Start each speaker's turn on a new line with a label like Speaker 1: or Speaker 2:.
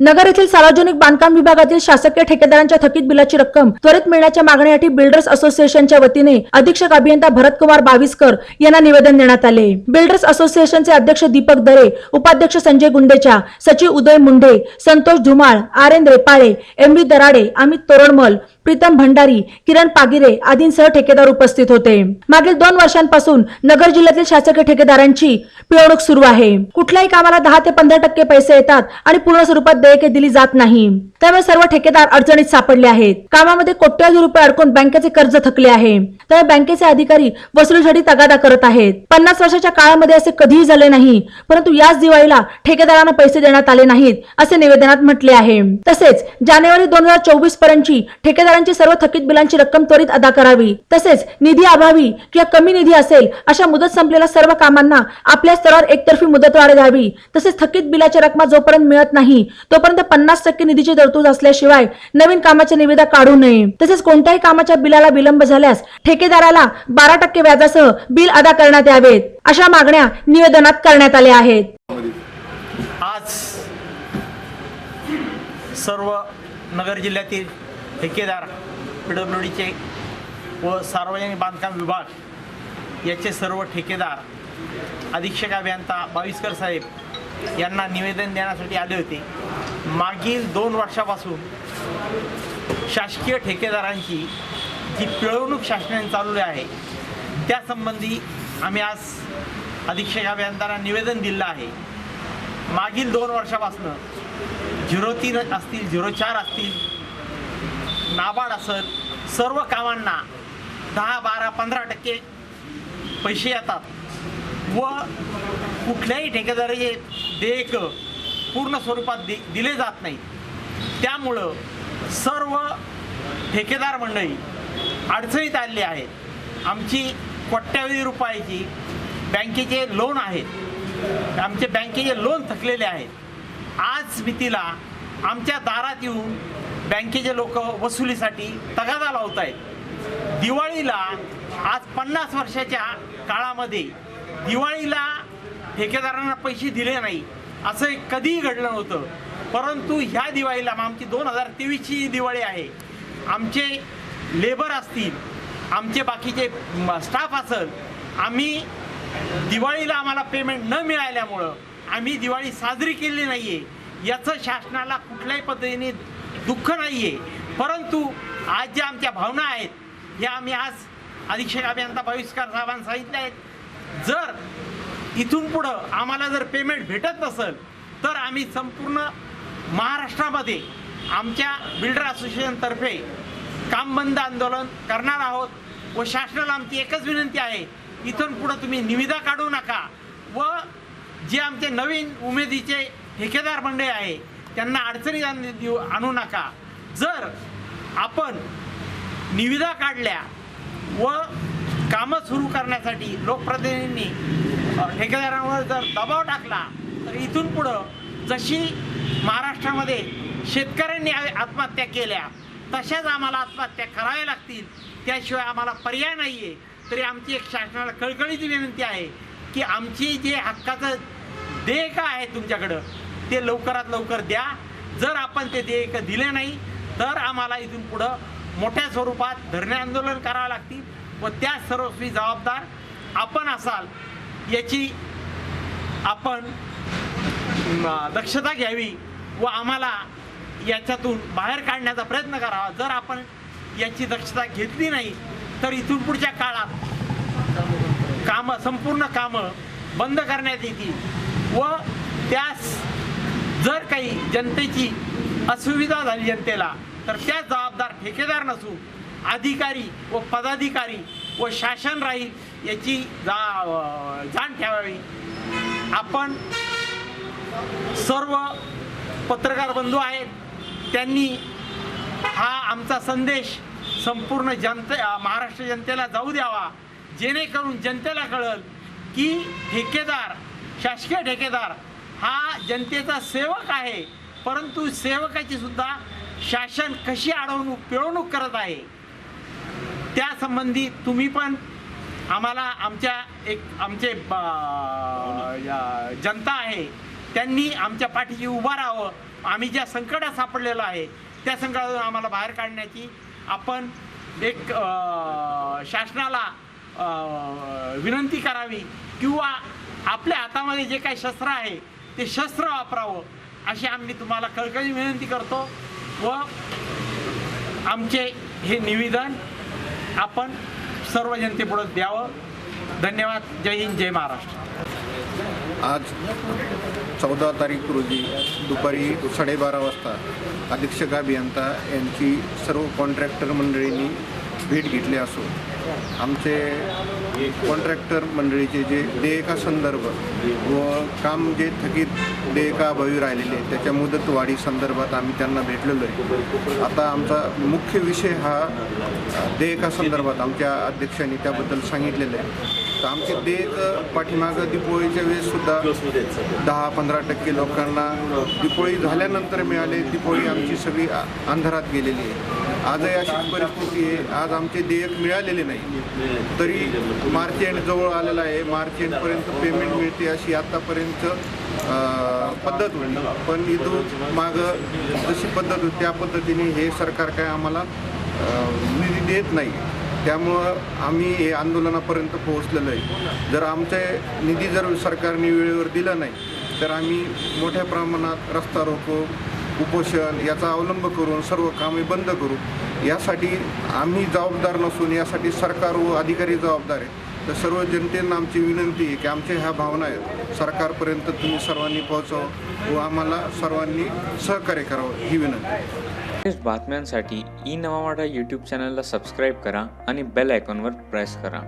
Speaker 1: नगर येथील सार्वजनिक बांधकाम विभागातील शासकीय ठेकेदारांच्या थकीत बिलाची रक्कम त्वरित मिळण्याच्या मागणीसाठी बिल्डर्स असोसिएशनच्या वतीने अधीक्षक अभियंता भरतकुमार बाविस्कर यांना निवेदन देण्यात आले. बिल्डर्स असोसिएशनचे अध्यक्ष दीपक दरे उपाध्यक्ष संजय गुंडेचा सचिव Uday Munde Santosh Dhumal R N Repale M V Darade Amit Toranmal Pritam Bhandari Kiran Pagire आदींसह ठेकेदार उपस्थित होते. मागील दोन वर्षांपासून नगर जिल्ह्यातील शासकीय ठेकेदारांची पिळवणूक सुरू आहे. कुठल्याही कामाला दहा ते पंधरा टक्के पैसे येतात आणि पूर्ण स्वरूपात देयके दिली जात नाही. त्यामुळे सर्व ठेकेदार अडचणीत सापडले आहेत. कामामध्ये कोट्यावधी रुपये अडकून बँकेचे कर्ज थकले आहे. त्यामुळे बँकेचे अधिकारी वसुलीसाठी तगादा करत आहेत. पन्नास वर्षाच्या काळामध्ये असे कधीही झाले नाही परंतु याच दिवाळीला ठेकेदारांना पैसे देण्यात आले नाहीत असे निवेदनात म्हटले आहे. तसेच जानेवारी दोन हजार चोवीस पर्यंतची ठेकेदारांची सर्व थकीत बिलांची रक्कम त्वरित अदा करावी. तसेच निधी अभावी किंवा कमी निधी असेल अशा मुदत संपलेल्या सर्व कामांना आपल्या स्तरावर एकतर्फी मुदतवाढ द्यावी. तसेच थकीत बिलाच्या रकमा जोपर्यंत मिळत नाही तोपर्यंत पन्नास टक्के निधीची तरतूद असल्याशिवाय नवीन कामाच्या निविदा काढू नये. तसेच कोणत्याही कामाच्या बिलाला विलंब झाल्यास ठेकेदाराला बारा टक्के व्याजासह बिल अदा करण्यात यावेत अशा मागण्या निवेदनात करण्यात आल्या आहेत.
Speaker 2: आज सर्व नगर जिल्ह्यातील ठेकेदार पी डब्ल्यू डीचे व सार्वजनिक बांधकाम विभाग याचे सर्व ठेकेदार अधीक्षक अभियंता बाविस्कर साहेब यांना निवेदन देण्यासाठी आले होते. मागील दोन वर्षापासून शासकीय ठेकेदारांची जी पिळवणूक शासनाने चालवली आहे त्यासंबंधी आम्ही आज अधीक्षक अभियंत्यांना निवेदन दिलं आहे. मागील दोन वर्षापासून झिरो तीन असतील झिरो चार असतील नाबार्ड असेल सर्व कामांना दहा बारा पंधरा टक्के पैसे येतात. व कुठल्याही ठेकेदाराचे देयक पूर्ण स्वरूपात दि दिले जात नाही त्यामुळं सर्व ठेकेदार मंडळी अडचणीत आलेली आहेत. आमची कोट्यावधी रुपयाची बँकेचे लोन आहेत. आमचे बँकेचे लोन थकलेले आहेत. आज स्मितीला आमच्या दारात येऊन बँकेचे लोक वसुलीसाठी तगादा लावत आहेत दिवाळीला आज पन्नास वर्षाच्या काळामध्ये दिवाळीला ठेकेदारांना पैसे दिले नाही असं कधीही घडलं नव्हतं. परंतु ह्या दिवाळीला मग आमची दोन हजार तेवीसची दिवाळी आहे. आमचे लेबर असतील आमचे बाकीचे स्टाफ असेल आम्ही दिवाळीला आम्हाला पेमेंट न मिळाल्यामुळं आम्ही दिवाळी साजरी केली नाही आहे याचं शासनाला कुठल्याही पद्धतीने दुःख नाही आहे परंतु आज ज्या आमच्या भावना आहेत या आम्ही आज अधीक्षक अभियंता बहिष्कार साहेबांना सांगितल्या आहेत. जर इथून पुढं आम्हाला जर पेमेंट भेटत नसेल तर आम्ही संपूर्ण महाराष्ट्रामध्ये आमच्या बिल्डर असोसिएशनतर्फे काम बंद आंदोलन करणार आहोत व शासनाला आमची एकच विनंती आहे इथून पुढं तुम्ही निविदा काढू नका व जे आमचे नवीन उमेदीचे ठेकेदार मंडळी आहे त्यांना अडचणी देऊ आणू नका. जर आपण निविदा काढल्या व कामं सुरू करण्यासाठी लोकप्रतिनिधींनी ठेकेदारांवर जर दबाव टाकला तर इथून पुढं जशी महाराष्ट्रामध्ये शेतकऱ्यांनी आत्महत्या केल्या तशाच आम्हाला आत्महत्या कराव्या लागतील. त्याशिवाय आम्हाला पर्याय नाही आहे तरी आमची एक शासनाला कळकळीची विनंती आहे की आमची जे हक्काचं देयक आहे तुमच्याकडं ते लवकरात लवकर द्या. जर आपण ते देयक दिले नाही तर आम्हाला इथून पुढं मोठ्या स्वरूपात धरणे आंदोलन करावं लागतील व त्या सर्वस्वी जबाबदार आपण असाल याची आपण दक्षता घ्यावी व आम्हाला याच्यातून बाहेर काढण्याचा प्रयत्न करावा. जर आपण याची दक्षता घेतली नाही तर इथून पुढच्या काळात कामं संपूर्ण कामं बंद करण्यात येतील व त्यास जर काही जनतेची असुविधा झाली जनतेला तर त्या जबाबदार ठेकेदार नसून अधिकारी व पदाधिकारी व शासन राहील याची जा जाण ठेवावी. आपण सर्व पत्रकार बंधू आहेत त्यांनी हा आमचा संदेश संपूर्ण जनते महाराष्ट्र जनतेला जाऊ द्यावा जेणेकरून जनतेला कळल की ठेकेदार शासकीय ठेकेदार हा जनतेचा सेवक आहे. परंतु सेवकाची सुद्धा शासन कशी अडवणूक पिळवणूक करत आहे? त्यासंबंधी तुम्ही पण आम्हाला आमच्या एक आमचे या- जनता आहे त्यांनी आमच्या पाठीशी उभं राहावं. आम्ही ज्या संकटात सापडलेलो आहे त्या संकटातून आम्हाला बाहेर काढण्याची आपण एक शासनाला विनंती करावी किंवा आपल्या हातामध्ये जे काही शस्त्र आहे ते शस्त्र वापरावं. अशी आम्ही तुम्हाला कळकळी विनंती करतो व आमचे हे निवेदन आपण सर्व जनतेपुढं द्यावं. धन्यवाद. जय हिंद जय महाराष्ट्र.
Speaker 3: आज चौदा तारीख रोजी दुपारी साडेबारा वाजता अधीक्षक अभियंता यांची सर्व कॉन्ट्रॅक्टर मंडळींनी भेट घेतली असून आमचे कॉन्ट्रॅक्टर मंडळीचे जे देयका संदर्भ व काम जे थकीत देयकाभावी राहिलेले त्याच्या मुदतवाढी संदर्भात आम्ही त्यांना भेटलेलो आहे. आता आमचा मुख्य विषय हा देयका संदर्भात आमच्या अध्यक्षांनी त्याबद्दल सांगितलेलं आहे. तर आमचे देयक पाठीमागं दिपोळीच्या वेळेससुद्धा दहा पंधरा टक्के लोकांना दिपोळी झाल्यानंतर मिळाले. दिपोळी आमची सगळी अंधारात गेलेली आहे. आजही अशीच परिस्थिती आहे. आज आमचे देयक मिळालेले नाही. तरी मार्च एंड जवळ आलेला आहे. मार्च एंडपर्यंत पेमेंट मिळते अशी आत्तापर्यंत पद्धत होती. पण इथून मागं जशी पद्धत होती त्या पद्धतीने हे सरकार काय आम्हाला निधी देत नाही. त्यामुळं आम्ही हे आंदोलनापर्यंत पोहोचलेलो आहे. जर आमचे निधी जर सरकारने वेळेवर दिला नाही तर आम्ही मोठ्या प्रमाणात रस्ता रोको उपोषण याचा अवलंब करून सर्व कामे बंद करू. यासाठी आम्ही जबाबदार नसून यासाठी सरकार व अधिकारी जबाबदार आहे तर सर्व जनतेनं आमची विनंती आहे की आमच्या ह्या भावना आहेत. सरकारपर्यंत तुम्ही सर्वांनी पोहोचावं व आम्हाला सर्वांनी सहकार्य करावं ही विनंती
Speaker 4: बातम्यांसाठी ई नवा यूट्यूब चॅनलला सबस्क्राईब करा आणि बेल आयकॉनवर प्रेस करा.